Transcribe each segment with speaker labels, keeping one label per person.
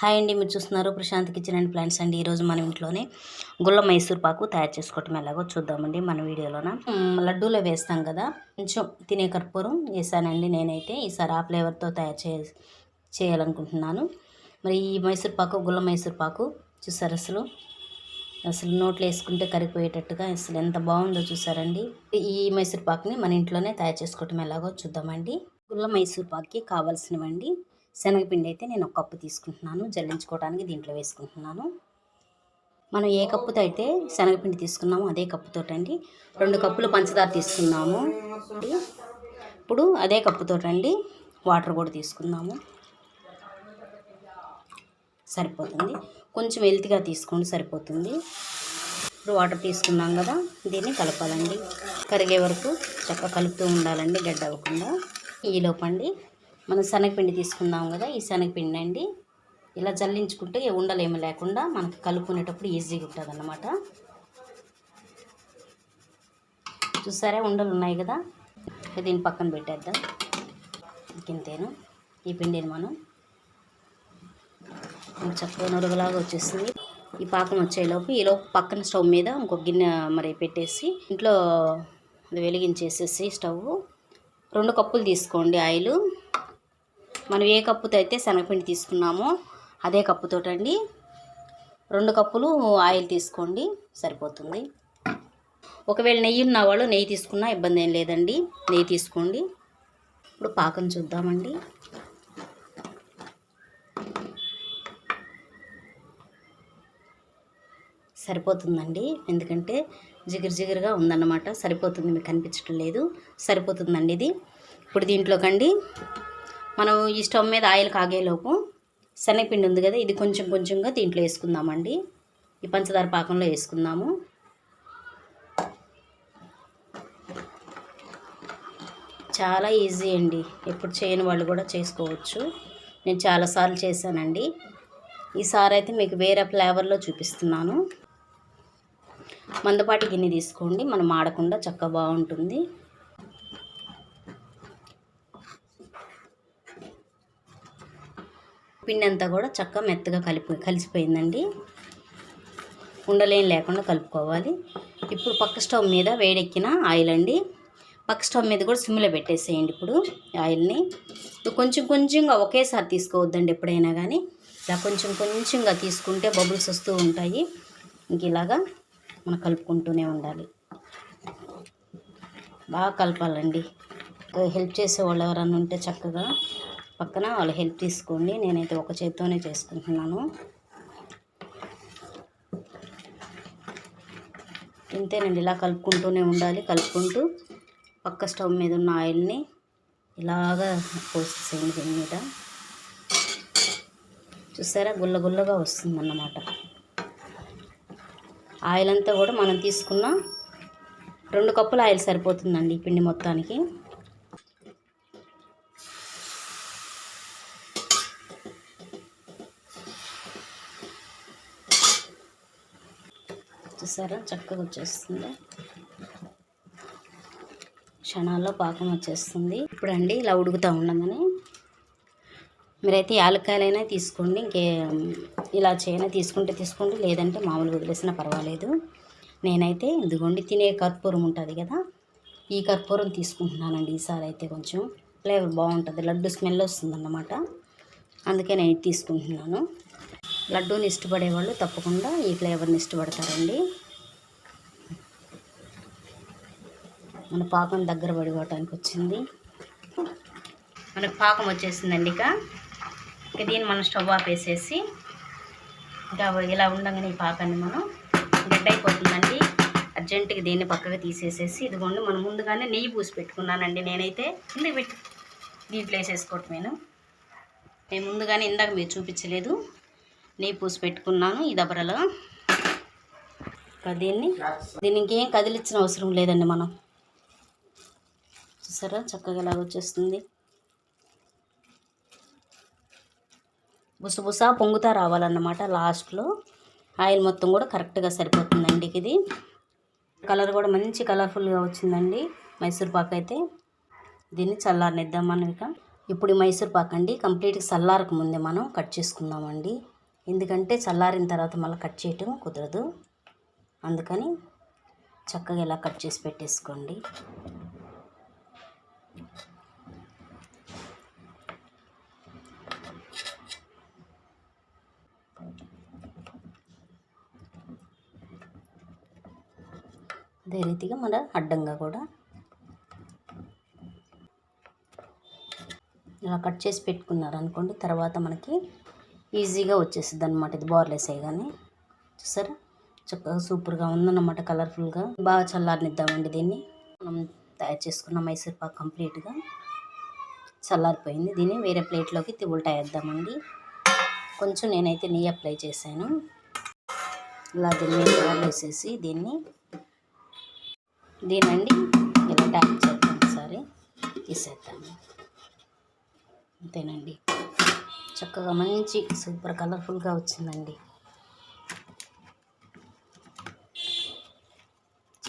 Speaker 1: Hi అండి మీరు చూస్తున్నారు ప్రశాంత్ కిచెన్ అండ్ ప్లాంట్స్ అండి. ఈరోజు మనం ఇంట్లోనే గుల్ల మైసూర్ పాకు తయారు చేసుకోవటం. ఎలాగో చూద్దామండి మన వీడియోలోన. లడ్డూలో వేస్తాం కదా. కొంచెం తినే కర్పూరం వేసానండి నేనైతే. ఈసారి ఆ ఫ్లేవర్తో తయారు చే చేయాలనుకుంటున్నాను. మరి ఈ మైసూర్ పాకు గుల్ల మైసూర్ పాకు చూసారు అసలు? అసలు నోట్లో వేసుకుంటే కరిగిపోయేటట్టుగా అసలు ఎంత బాగుందో చూసారండి. ఈ మైసూర్ పాకుని మన ఇంట్లోనే తయారు చేసుకోవటం ఎలాగో చూద్దామండి. గుళ్ళ మైసూర్ పాక్కి కావాల్సినవండి శనగపిండి అయితే నేను ఒక కప్పు తీసుకుంటున్నాను. జల్లించుకోవడానికి దీంట్లో వేసుకుంటున్నాను. మనం ఏ కప్పుతో అయితే శనగపిండి తీసుకున్నామో అదే కప్పుతో అండి రెండు కప్పులు పంచదార తీసుకున్నాము. ఇప్పుడు అదే కప్పుతో అండి వాటర్ కూడా తీసుకుందాము. సరిపోతుంది. కొంచెం హెల్త్గా తీసుకోండి సరిపోతుంది. ఇప్పుడు వాటర్ తీసుకున్నాం కదా దీన్ని కలపాలండి. కరిగే వరకు చక్కగా కలుపుతూ ఉండాలండి గడ్డ అవ్వకుండా. ఈ లోపండి మనం శనగపిండి తీసుకున్నాం కదా ఈ శనగపిండి అండి. ఇలా జల్లించుకుంటే ఉండలేమి లేకుండా మనకు కలుపుకునేటప్పుడు ఈజీగా ఉంటుంది అన్నమాట చూసారా ఉండలు ఉన్నాయి కదా? దీన్ని పక్కన పెట్టేద్దాం. ఇంతేను? ఈ పిండిని మనం చక్కగా నురుగులాగా వచ్చేస్తుంది ఈ పాకం వచ్చేలోపు ఈలోపు పక్కన స్టవ్ మీద ఇంకొక గిన్నె మరి పెట్టేసి ఇంట్లో వెలిగించేసేసి స్టవ్. రెండు కప్పులు తీసుకోండి ఆయిల్. మనం ఏ కప్పుతో అయితే శనగపిండి తీసుకున్నామో అదే కప్పుతోటండి. రెండు కప్పులు ఆయిల్ తీసుకోండి సరిపోతుంది. ఒకవేళ నెయ్యి ఉన్న వాళ్ళు నెయ్యి తీసుకున్నా ఇబ్బంది ఏం లేదండి. నెయ్యి తీసుకోండి. ఇప్పుడు పాకం చూద్దామండి. సరిపోతుందండి. ఎందుకంటే జిగురు జిగురుగా ఉందన్నమాట. సరిపోతుంది మీకు కనిపించడం లేదు. సరిపోతుందండి ఇది. ఇప్పుడు దీంట్లోకండి మనం ఈ స్టవ్ మీద ఆయిల్ కాగేలోపు శనగపిండి ఉంది కదా ఇది కొంచెం కొంచెంగా దీంట్లో వేసుకుందామండి. ఈ పంచదార పాకంలో వేసుకుందాము. చాలా ఈజీ అండి ఎప్పుడు చేయని వాళ్ళు కూడా చేసుకోవచ్చు. నేను చాలాసార్లు చేశానండి. ఈసారి అయితే మీకు వేరే ఫ్లేవర్లో చూపిస్తున్నాను. మందపాటి గిన్నె తీసుకోండి మనం ఆడకుండా చక్కగా బాగుంటుంది. పిండి అంతా కూడా చక్కగా మెత్తగా కలిపి కలిసిపోయిందండి. ఉండలేం లేకుండా కలుపుకోవాలి. ఇప్పుడు పక్క స్టవ్ మీద వేడెక్కిన ఆయిల్ అండి పక్క స్టవ్ మీద కూడా సిమ్లో పెట్టేసేయండి ఇప్పుడు ఆయిల్ని. కొంచెం కొంచెంగా ఒకేసారి తీసుకోవద్దండి ఎప్పుడైనా కానీ. ఇలా కొంచెం కొంచెంగా తీసుకుంటే బబుల్స్ వస్తూ ఉంటాయి. ఇంక ఇలాగా మనం కలుపుకుంటూనే ఉండాలి. బాగా కలపాలండి. హెల్ప్ చేసే వాళ్ళు ఎవరైనా ఉంటే చక్కగా పక్కన వాళ్ళ హెల్ప్ తీసుకోండి. నేనైతే ఒక చేత్తోనే చేసుకుంటున్నాను. ఇంతేనండి ఇలా కలుపుకుంటూనే ఉండాలి. కలుపుకుంటూ పక్క స్టవ్ మీద ఉన్న ఆయిల్ని ఇలాగా పోసేసేయండి దీని మీద. చూసారా? గుల్ల గుల్లగా వస్తుందన్నమాట. ఆయిల్ అంతా కూడా మనం తీసుకున్న రెండు కప్పుల ఆయిల్ సరిపోతుందండి ఈ పిండి మొత్తానికి. చూసారా? చక్కగా వచ్చేస్తుంది. క్షణాల్లో పాకం వచ్చేస్తుంది. ఇప్పుడండి ఇలా ఉడుకుతూ ఉండమని మీరైతే యాలక్కాయలైనా తీసుకోండి ఇంకే ఇలా చేయనా తీసుకుంటే తీసుకోండి లేదంటే మామూలుగా వదిలేసినా పర్వాలేదు. నేనైతే ఇదిగోండి తినే కర్పూరం ఉంటుంది కదా ఈ కర్పూరం తీసుకుంటున్నానండి ఈసారి అయితే కొంచెం. ఫ్లేవర్ బాగుంటుంది లడ్డు స్మెల్ వస్తుందన్నమాట. అందుకే నేను తీసుకుంటున్నాను. లడ్డూని ఇష్టపడే వాళ్ళు తప్పకుండా ఈ ఫ్లేవర్ని ఇష్టపడతారండి. మన పాకం దగ్గర పడిపోవటానికి వచ్చింది. మనకు పాకం వచ్చేసిందండి ఇక. ఇక దీన్ని మనం స్టవ్ ఆపేసేసి ఇంకా ఇలా ఉండగానే ఈ పాకాన్ని మనం గడ్డ అయిపోతుందండి. అర్జెంటుగా దీన్ని పక్కగా తీసేసేసి ఇదిగోండి మనం ముందుగానే నెయ్యి పూసి పెట్టుకున్నానండి నేనైతే. ముందు పెట్టి? దీంట్లో వేసేసుకోవటం నేను. ముందుగానే ఇందాక మీరు చూపించలేదు. నెయ్యి పూసి పెట్టుకున్నాను ఈ దబరలో దీన్ని దీన్ని ఇంకేం కదిలించిన అవసరం లేదండి మనం. చూసారా? చక్కగా ఇలా వచ్చేస్తుంది. బుసబుస పొంగుతా రావాలన్నమాట లాస్ట్లో. ఆయిల్ మొత్తం కూడా కరెక్ట్గా సరిపోతుందండి ఇది కలర్ కూడా మంచి కలర్ఫుల్గా వచ్చిందండి మైసూర్పాక్ అయితే. దీన్ని చల్లారనిద్దాం మనం ఇక. ఇప్పుడు ఈ మైసూర్ పాక్ అండి కంప్లీట్గా చల్లారక ముందే మనం కట్ చేసుకుందామండి. ఎందుకంటే చల్లారిన తర్వాత మళ్ళీ కట్ చేయటం కుదరదు. అందుకని చక్కగా ఇలా కట్ చేసి పెట్టేసుకోండి. అదే రీతిగా మన అడ్డంగా కూడా. ఇలా కట్ చేసి పెట్టుకున్నారు అనుకోండి తర్వాత మనకి ఈజీగా వచ్చేస్తుంది అనమాట ఇది బోర్లెస్ అయ్యగానే. చూసారా? చక్కగా సూపర్గా ఉందన్నమాట కలర్ఫుల్గా. బాగా చల్లారనిద్దామండి దీన్ని. మనం తయారు చేసుకున్న మైసూర్ పాక్ కంప్లీట్గా చల్లారిపోయింది. దీన్ని వేరే ప్లేట్లోకి ఉల్టా వేద్దామండి కొంచెం నేనైతే నెయ్యి అప్లై చేశాను. ఇలా దీన్ని వేసేసి దీన్ని దీనండి. ఇలా ట్యాప్ చేద్దాం ఒకసారి తీసేద్దాము అంతేనండి. చక్కగా మంచి సూపర్ కలర్ఫుల్గా వచ్చిందండి.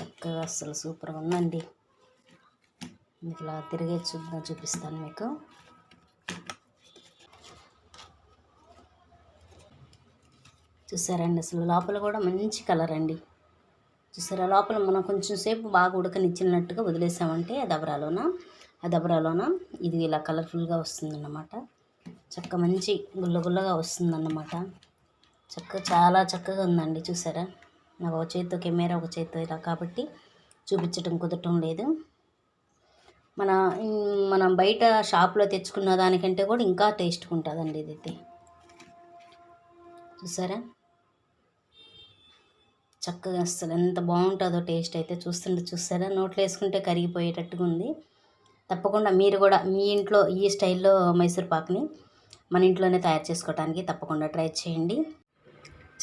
Speaker 1: చక్కగా అసలు సూపర్గా ఉందండి. మీకు ఇలా తిరిగే చూద్దాం చూపిస్తాను మీకు. చూసారండి అసలు లోపల కూడా మంచి కలర్ అండి చూసారా? లోపల మనం కొంచెం సేపు బాగా ఉడకనిచ్చినట్టుగా వదిలేసామంటే ఆ దబరాలోన ఆ దబరాలోన ఇది ఇలా కలర్ఫుల్గా వస్తుందన్నమాట. చక్క మంచి గుల్లగుల్లగా వస్తుందన్నమాట. చక్క చాలా చక్కగా ఉందండి చూసారా? నాకు ఒక చేతితో కెమెరా ఒక చేతితో ఇలా కాబట్టి చూపించటం కుదరటం లేదు. మన మనం బయట షాప్లో తెచ్చుకున్న దానికంటే కూడా ఇంకా టేస్ట్గా ఉంటుందండి ఇదైతే. చూసారా? చక్కగా అసలు ఎంత బాగుంటుందో టేస్ట్ అయితే చూస్తుంటే చూస్తారా నోట్లో వేసుకుంటే కరిగిపోయేటట్టుగా ఉంది. తప్పకుండా మీరు కూడా మీ ఇంట్లో ఈ స్టైల్లో మైసూర్ పాక్ని మన ఇంట్లోనే తయారు చేసుకోవడానికి తప్పకుండా ట్రై చేయండి.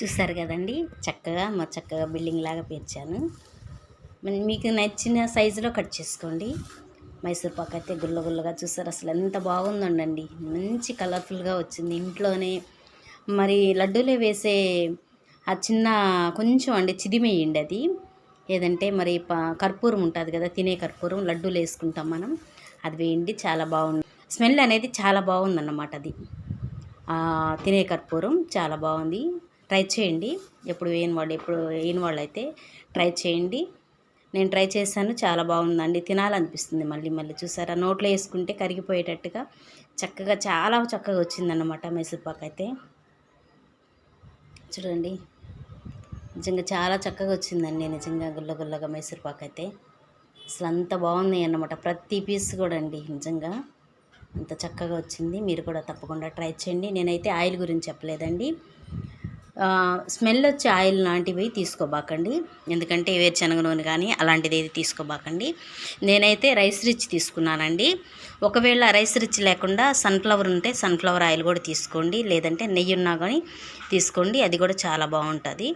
Speaker 1: చూస్తారు కదండి? చక్కగా మా చక్కగా బిల్డింగ్ లాగా పేర్చాను. మీకు నచ్చిన సైజులో కట్ చేసుకోండి. మైసూర్ పాక్ అయితే గుల్ల గుల్లగా చూస్తారు అసలు ఎంత బాగుందండి మంచి కలర్ఫుల్గా వచ్చింది. ఇంట్లోనే మరి లడ్డూలే వేసే ఆ చిన్న కొంచెం అండి చిదిమేయండి అది. ఏదంటే మరి కర్పూరం ఉంటుంది కదా తినే కర్పూరం లడ్డూలు వేసుకుంటాం మనం. అది వేయండి చాలా బాగుంది స్మెల్ అనేది చాలా బాగుందన్నమాట అది. తినే కర్పూరం చాలా బాగుంది. ట్రై చేయండి. ఎప్పుడు వేయని వాళ్ళు ఎప్పుడు వేయని వాళ్ళు అయితే ట్రై చేయండి. నేను ట్రై చేశాను చాలా బాగుందండి. తినాలనిపిస్తుంది మళ్ళీ మళ్ళీ. చూసారా? నోట్లో వేసుకుంటే కరిగిపోయేటట్టుగా చక్కగా చాలా చక్కగా వచ్చిందన్నమాట మైసూర్పాక్ అయితే చూడండి. నిజంగా చాలా చక్కగా వచ్చిందండి. నిజంగా గుల్ల గుల్లగా మైసూర్పాకు అయితే. అసలు అంత బాగుంది అన్నమాట. ప్రతి పీస్ కూడా అండి. నిజంగా అంత చక్కగా వచ్చింది. మీరు కూడా తప్పకుండా ట్రై చేయండి. నేనైతే ఆయిల్ గురించి చెప్పలేదండి. స్మెల్ వచ్చే ఆయిల్ లాంటివి తీసుకోబాకండి. ఎందుకంటే వేరుశనగ నూనె కానీ అలాంటిది ఏది తీసుకోబాకండి. నేనైతే రైస్ రిచ్ తీసుకున్నానండి. ఒకవేళ రైస్ రిచ్ లేకుండా సన్ఫ్లవర్ ఉంటే సన్ఫ్లవర్ ఆయిల్ కూడా తీసుకోండి. లేదంటే నెయ్యి ఉన్నా కానీ తీసుకోండి. అది కూడా చాలా బాగుంటుంది.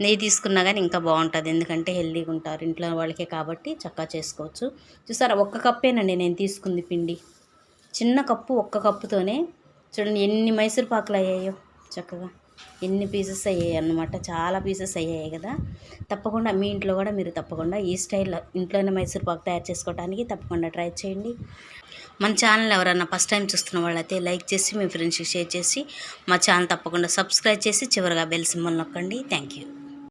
Speaker 1: నెయ్యి తీసుకున్నా కానీ ఇంకా బాగుంటుంది. ఎందుకంటే హెల్దీగా ఉంటారు ఇంట్లో వాళ్ళకే కాబట్టి చక్కగా చేసుకోవచ్చు. చూసారా? ఒక్క కప్పేనండి నేను తీసుకుంది పిండి. చిన్న కప్పు ఒక్క కప్పుతోనే చూడండి ఎన్ని మైసూర్ పాకులు అయ్యాయో చక్కగా. ఎన్ని పీసెస్ అయ్యాయి అన్నమాట. చాలా పీసెస్ అయ్యాయి కదా. తప్పకుండా మీ ఇంట్లో కూడా మీరు తప్పకుండా ఈ స్టైల్లో ఇంట్లోనే మైసూర్ పాకు తయారు చేసుకోవడానికి తప్పకుండా ట్రై చేయండి. మన ఛానల్ ఎవరైనా ఫస్ట్ టైం చూస్తున్న వాళ్ళైతే లైక్ చేసి మీ ఫ్రెండ్స్కి షేర్ చేసి మా ఛానల్ తప్పకుండా సబ్స్క్రైబ్ చేసి చివరిగా బెల్ సింబల్ నొక్కండి. Thank you.